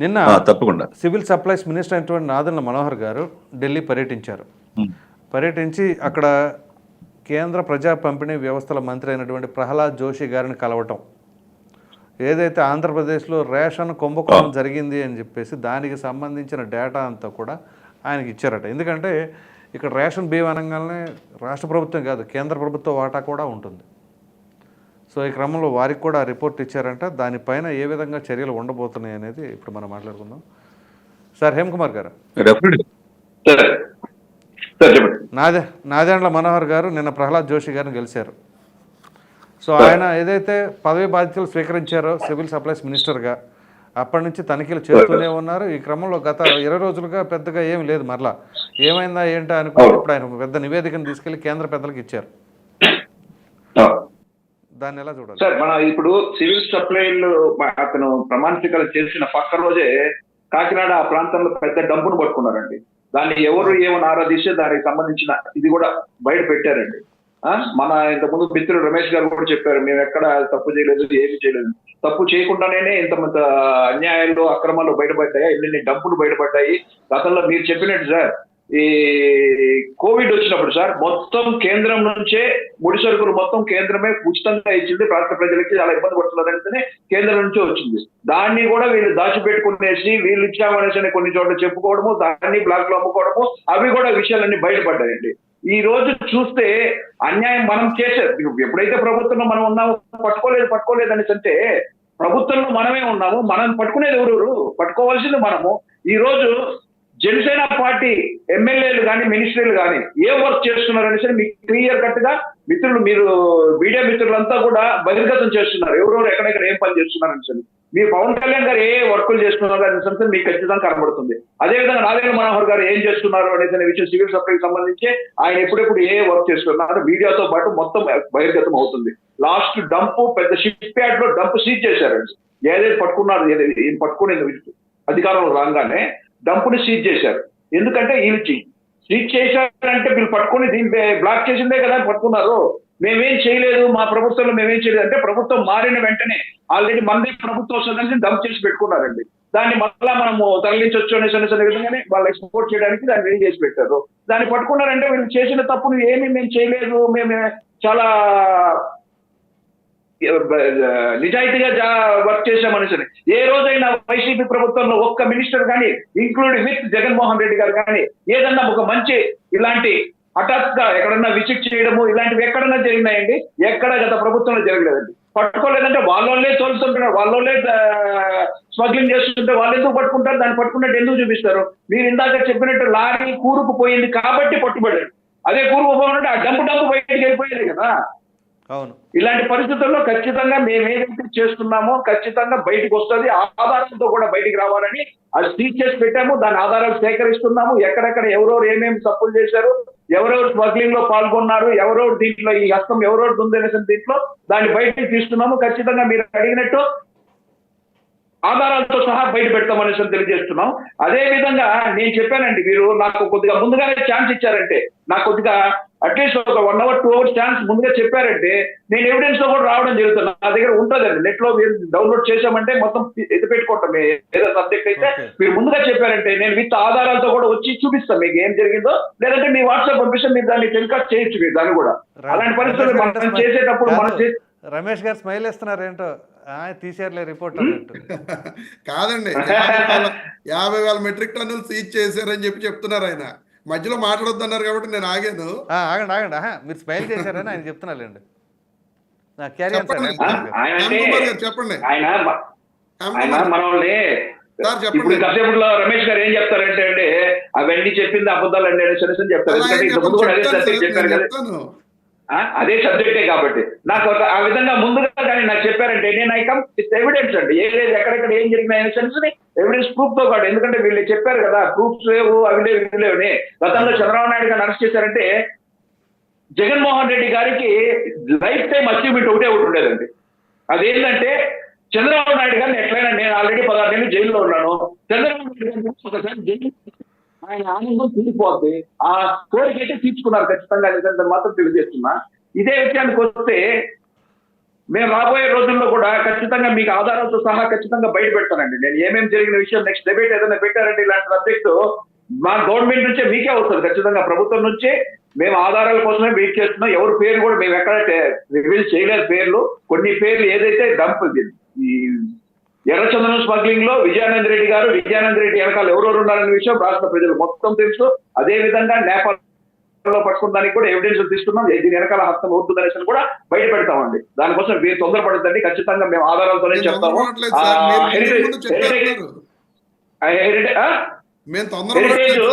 నిన్న తప్పకుండా. Civil supplies minister అయినటువంటి నాదెండ్ల మనోహర్ గారు ఢిల్లీ పర్యటించారు. పర్యటించి అక్కడ కేంద్ర ప్రజా పంపిణీ వ్యవస్థల మంత్రి అయినటువంటి ప్రహ్లాద్ జోషి గారిని కలవటం. ఏదైతే ఆంధ్రప్రదేశ్లో రేషన్ కుంభకోణం జరిగింది అని చెప్పేసి దానికి సంబంధించిన డేటా అంతా కూడా ఆయనకి ఇచ్చారట. ఎందుకంటే ఇక్కడ రేషన్ బియ్యం అనగానే రాష్ట్ర ప్రభుత్వం కాదు కేంద్ర ప్రభుత్వ వాటా కూడా ఉంటుంది. సో ఈ క్రమంలో వారికి కూడా రిపోర్ట్ ఇచ్చారంట. దానిపైన ఏ విధంగా చర్యలు ఉండబోతున్నాయి అనేది ఇప్పుడు మనం మాట్లాడుకుందాం. సార్ హేమకుమార్ గారు? నాదే నాదేండ్ల మనోహర్ గారు నిన్న ప్రహ్లాద్ జోషి గారిని గెలిచారు. సో ఆయన ఏదైతే పదవి బాధ్యతలు స్వీకరించారో సివిల్ సప్లైస్ మినిస్టర్గా అప్పటి నుంచి తనిఖీలు చేస్తూనే ఉన్నారు. ఈ క్రమంలో గత ఇరవై రోజులుగా పెద్దగా ఏమి లేదు మరలా. ఏమైందా ఏంటా అనుకుంటే ఇప్పుడు ఆయన పెద్ద నివేదికను తీసుకెళ్ళి కేంద్ర పెద్దలకు ఇచ్చారు. దాన్ని ఎలా చూడాలి? సార్ మన ఇప్పుడు సివిల్ సప్లైలు అతను ప్రమాణ చేసిన పక్క రోజే కాకినాడ ఆ ప్రాంతంలో పెద్ద డంపును పట్టుకున్నారండి. దాన్ని ఎవరు ఏమని ఆరాధిస్తే దానికి సంబంధించిన ఇది కూడా బయట పెట్టారండి. మన ఇంతకుముందు మిత్రుడు రమేష్ గారు కూడా చెప్పారు మేము ఎక్కడ తప్పు చేయలేదు ఏమి చేయలేదు. తప్పు చేయకుండానే ఇంతమంత అన్యాయాలు అక్రమాలు బయటపడ్డాయి? ఎన్ని డబ్బులు బయటపడ్డాయి? గతంలో మీరు చెప్పినట్టు సార్ ఈ కోవిడ్ వచ్చినప్పుడు సార్ మొత్తం కేంద్రం నుంచే ముడి సరుకులు మొత్తం కేంద్రమే ఉచితంగా ఇచ్చింది ప్రాంత ప్రజలకి చాలా ఇబ్బంది పడుతున్నారంటేనే కేంద్రం నుంచే వచ్చింది. దాన్ని కూడా వీళ్ళు దాచిపెట్టుకునేసి వీళ్ళు ఇచ్చామనేసి అని కొన్ని చోట్ల చెప్పుకోవడము దాన్ని బ్లాక్లో అమ్ముకోవడము అవి కూడా విషయాలన్నీ బయటపడ్డాయండి. ఈ రోజు చూస్తే అన్యాయం మనం చేసేది ఎప్పుడైతే ప్రభుత్వంలో మనం ఉన్నామో పట్టుకోలేదు పట్టుకోలేదు అనేసి అంటే ప్రభుత్వంలో మనమే ఉన్నాము మనం పట్టుకునేది ఎవరు? పట్టుకోవాల్సింది మనము. ఈ రోజు జనసేన పార్టీ ఎమ్మెల్యేలు కానీ మినిస్టర్లు కానీ ఏ వర్క్ చేస్తున్నారు అనేసి మీకు క్లియర్ కట్గా మిత్రులు మీరు మీడియా మిత్రులంతా కూడా బహిర్గతం చేస్తున్నారు. ఎవరెవరు ఎక్కడెక్కడ ఏం పని చేస్తున్నారు అనేసి మీరు పవన్ కళ్యాణ్ గారు ఏ వర్కులు చేస్తున్నారు అనే సంగతి మీకు ఖచ్చితంగా కనబడుతుంది. అదేవిధంగా నారాయణ మనోహర్ గారు ఏం చేస్తున్నారు అనేది విషయం సివిల్ సప్లైకి సంబంధించి ఆయన ఎప్పుడెప్పుడు ఏ వర్క్ చేస్తున్నారు మీడియాతో పాటు మొత్తం బహిర్గతం అవుతుంది. లాస్ట్ డంప్ పెద్ద షిప్ యార్డ్లో డంప్ సీజ్ చేశారండి. ఏదైతే పట్టుకున్నారు ఏదైతే పట్టుకునేది అధికారంలో రాగానే డంపుని సీజ్ చేశారు. ఎందుకంటే వీళ్ళు సీజ్ చేశారంటే వీళ్ళు పట్టుకుని దీన్ని బ్లాక్ చేసిందే కదా పట్టుకున్నారు. మేమేం చేయలేదు మా ప్రభుత్వంలో మేమేం చేయలేదు. అంటే ప్రభుత్వం మారిన వెంటనే ఆల్రెడీ మంది ప్రభుత్వం వస్తుందని డంప్ చేసి పెట్టుకున్నారండి. దాన్ని మళ్ళా మనము తరలించవచ్చు అనేసి అనేసి విధంగానే వాళ్ళు ఎక్స్పోర్ట్ చేయడానికి దాన్ని రెడీ చేసి పెట్టారు. దాన్ని పట్టుకున్నారంటే వీళ్ళు చేసిన తప్పును ఏమి మేము చేయలేదు. మేము చాలా నిజాయితీగా వర్క్ చేసే మనిషిని. ఏ రోజైనా వైసీపీ ప్రభుత్వంలో ఒక్క మినిస్టర్ కానీ ఇంక్లూడ్ విత్ జగన్మోహన్ రెడ్డి గారు కానీ ఏదన్నా ఒక మంచి ఇలాంటి హఠాత్గా ఎక్కడన్నా విజిట్ చేయడము ఇలాంటివి ఎక్కడన్నా జరిగినాయండి? ఎక్కడ గత ప్రభుత్వంలో జరగలేదండి. పట్టుకోలేదంటే వాళ్ళోళ్ళే తోలుతుంటున్నారు వాళ్ళోళ్ళే స్మగ్లింగ్ చేస్తుంటే వాళ్ళు ఎందుకు పట్టుకుంటారు? దాన్ని పట్టుకున్నట్టు ఎందుకు చూపిస్తారు? మీరు ఇందాక చెప్పినట్టు లారీ కూరుకుపోయింది కాబట్టి పట్టుబడారు అదే కూరుకుపోయినట్టు ఆ డంపు డంపు బయటకు వెళ్ళిపోయేది కదా. అవును. ఇలాంటి పరిస్థితుల్లో ఖచ్చితంగా మేము ఏదైతే చేస్తున్నామో ఖచ్చితంగా బయటకు వస్తుంది. ఆధారంతో కూడా బయటికి రావాలని అది సీజ్ చేసి పెట్టాము. దాని ఆధారాలు సేకరిస్తున్నాము. ఎక్కడెక్కడ ఎవరెవరు ఏమేమి తప్పులు చేశారు ఎవరెవరు స్మగ్లింగ్లో పాల్గొన్నారు ఎవరెవరు దీంట్లో ఈ హస్తం ఎవరెవరు ఉందనేసిన దీంట్లో దాన్ని బయటకు తీస్తున్నాము. ఖచ్చితంగా మీరు అడిగినట్టు ఆధారాలతో సహా బయట పెడతామనేసి తెలియజేస్తున్నాం. అదే విధంగా నేను చెప్పానండి మీరు నాకు కొద్దిగా ముందుగానే ఛాన్స్ ఇచ్చారంటే నాకు కొద్దిగా అట్లీస్ట్ ఒక one hour two hours chance ముందుగా చెప్పారంటే నేను ఎవిడెన్స్తో కూడా రావడం జరుగుతుంది. నా దగ్గర ఉంటుందండి. నెట్లో మీరు డౌన్లోడ్ చేశామంటే మొత్తం ఎత్తి పెట్టుకుంటాం ఏదో సబ్జెక్ట్ అయితే. మీరు ముందుగా చెప్పారంటే నేను విత్ ఆధారాలతో కూడా వచ్చి చూపిస్తాం మీకు ఏం జరిగిందో. లేదంటే మీ వాట్సాప్ పంపిస్తే మీరు దాన్ని టెలికాస్ట్ చేయొచ్చు మీరు దాన్ని కూడా. అలాంటి పరిస్థితులు మనం చేసేటప్పుడు మనం రమేష్ గారు స్మైల్ ఇస్తున్నారు ఏంటో ఆ, తీసేయర్లే రిపోర్ట్ అన్నట్టు. కాదండి. యాభై వేల మెట్రిక్ టన్నులు సీజ్ చేశారని చెప్పి చెప్తున్నారు ఆయన. మధ్యలో మాట్లాడొద్దన్నారు కాబట్టి నేను ఆగాను. ఆగండి ఆగండి. మీరు స్మైల్ చేశారని ఆయన సార్ చెప్పండి. కాసేపట్లో రమేష్ గారు ఏం చెప్తారంటే అంటే అవన్నీ చెప్పింది అబద్ధాలు అండి అని చెప్తారు. ఎందుకంటే ముందు కూడా అదే చెప్పారు కదా. అదే సబ్జెక్టే కాబట్టి. నాకు ఒక- ఆ విధంగా ముందుగా కానీ నాకు చెప్పారంటే నేను ఐ కమ్ విత్ ఎవిడెన్స్ అండి. ఏ లేదు ఎక్కడెక్కడ ఏం జరిగినాయి ని ఎవిడెన్స్ ప్రూఫ్తో పాటు ఎందుకంటే వీళ్ళు చెప్పారు కదా ప్రూఫ్స్ లేవు అవి లేవు ఇవి లేవని గతంలో చంద్రబాబు నాయుడు గారిని అరెస్ట్ చేశారంటే జగన్మోహన్ రెడ్డి గారికి లైఫ్ టైం అచీవ్మెంట్ ఒకటే ఒకటి ఉండేదండి. అదేంటంటే చంద్రబాబు నాయుడు గారిని ఎట్లయినా నేను ఆల్రెడీ పదహారు నెలలు జైల్లో ఉన్నాను. చంద్రబాబు నాయుడు గారిని ఒకసారి జైలు ఆయన ఆనందం తీరిపోద్ది ఆ కోరిక అయితే తీర్చుకున్నారు ఖచ్చితంగా లేదంటే మాత్రం తెలియజేస్తున్నా. ఇదే విషయానికి వస్తే మేము రాబోయే రోజుల్లో కూడా ఖచ్చితంగా మీకు ఆధారాలతో సహా ఖచ్చితంగా బయట పెడతానండి నేను ఏమేమి జరిగిన విషయం నెక్స్ట్ డిబేట్ ఏదైనా పెట్టారంటే ఇలాంటి సబ్జెక్ట్ మా గవర్నమెంట్ నుంచే మీకే వస్తుంది ఖచ్చితంగా. ప్రభుత్వం నుంచే మేము ఆధారాల కోసమే వెయిట్ చేస్తున్నాం. ఎవరి పేరు కూడా మేము ఎక్కడ రివీల్ చేయలేదు పేర్లు. కొన్ని పేర్లు ఏదైతే డంప్ ఈ ఎర్రచందనం స్మగ్లింగ్లో విజయానంద రెడ్డి గారు విజయానంద రెడ్డి వెనకాల ఎవరెవరు ఉన్నారనే విషయం రాష్ట్ర ప్రజలు మొత్తం తెలుసు. అదే విధంగా నేపాల్లో పట్టుకున్న దానికి కూడా ఎవిడెన్స్ తీసుకున్నాం. దీని వెనకాల హస్తం అవుతుంది అనేసి కూడా బయట పెడతామండి. దానికోసం మీరు తొందరపడద్దండి. ఖచ్చితంగా మేము ఆధారాలతోనే చెప్తాము. హెరిటేజ్-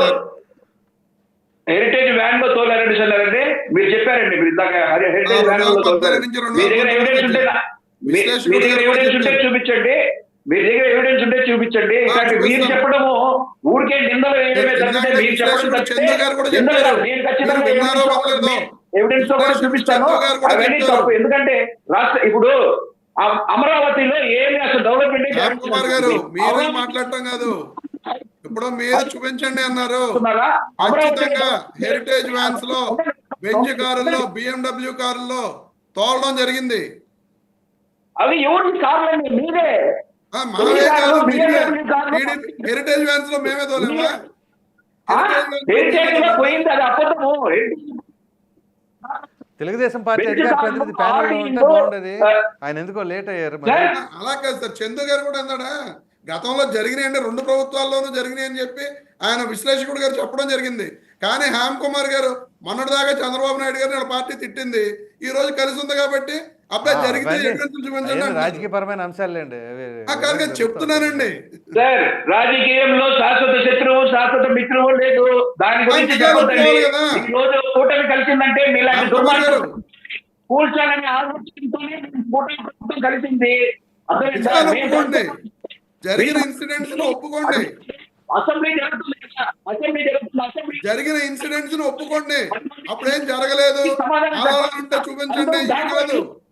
హెరిటేజ్ వ్యాన్లో తోలారండి సార్ మీరు చెప్పారండి. మీరు ఇందాక హరి- హెరిటేజ్ వ్యాన్లో తోలారు మీ దగ్గర ఎవిడెన్స్ ఉంటే మీ దగ్గర గారు ఎవిడెన్స్ ఉంటే. చూపించండి. మీ దగ్గర ఎవిడెన్స్ ఉంటే చూపించండి. మీరు. చెప్పడము ఊరికే నిందలు వేయడమే మీరు చెప్పడం. నేను ఖచ్చితంగా? ఎవిడెన్స్తో కూడా చూపిస్తాను. అవన్నీ. తప్పు. ఎందుకంటే రాష్ట్ర ఇప్పుడు అమరావతిలో ఏమి అసలు డెవలప్మెంట్ కుమార్ గారు మీరు మాట్లాడటం కాదు. ఇప్పుడు మీరు చూపించండి అన్నారు. ఖచ్చితంగా హెరిటేజ్ వ్యాన్స్లో బెంజ్ కారుల్లో బిఎండబ్ల్యూ కారుల్లో తోలడం జరిగింది. అవి ఎవరి కార్లండి మీరే. హెరిటేజ్ వ్యాన్స్లో మేమే తోలేమా? పోయింది అది అబద్ధము. తెలుగుదేశం పార్టీ అధికార ప్రతినిధి ఉంటే బాగుండేది. ఆయన ఎందుకో లేట్ అయ్యారు అలా కాదు సార్ చందు గారు కూడా అన్నాడా గతంలో జరిగినాయండి రెండు ప్రభుత్వాల్లోనూ జరిగినాయి అని చెప్పి ఆయన విశ్లేషకుడు గారు చెప్పడం జరిగింది. కానీ హామ్ కుమార్ గారు మొన్నటిదాకా చంద్రబాబు నాయుడు గారిని వాళ్ళ పార్టీ తిట్టింది. ఈ రోజు కలిసి ఉంది కాబట్టి అబ్బాయి జరిగితే. రాజకీయపరమైన అంశాలేండి. అవి- ఆ, కాదు చెప్తున్నానండి. సార్ రాజకీయంలో శాశ్వత శత్రువు శాశ్వత మిత్రువు లేదు. దాని గురించి రోజు కూటమి కలిసిందంటే మీలాంటి దుర్మార్గులు కూల్చాలని ఆలోచనతోనే కూటమి ప్రభుత్వం కలిసింది. ఒప్పుకోండి. జరిగిన ఇన్సిడెంట్స్ను ఒప్పుకోండి. అసెంబ్లీ జరుగుతుంది అసెంబ్లీ జరుగుతుంది. అసెంబ్లీ జరిగిన ఇన్సిడెంట్స్ను ఒప్పుకోండి అప్పుడేం జరగలేదు. ఆధారాలు ఉంటే చూపించండి. కాదు.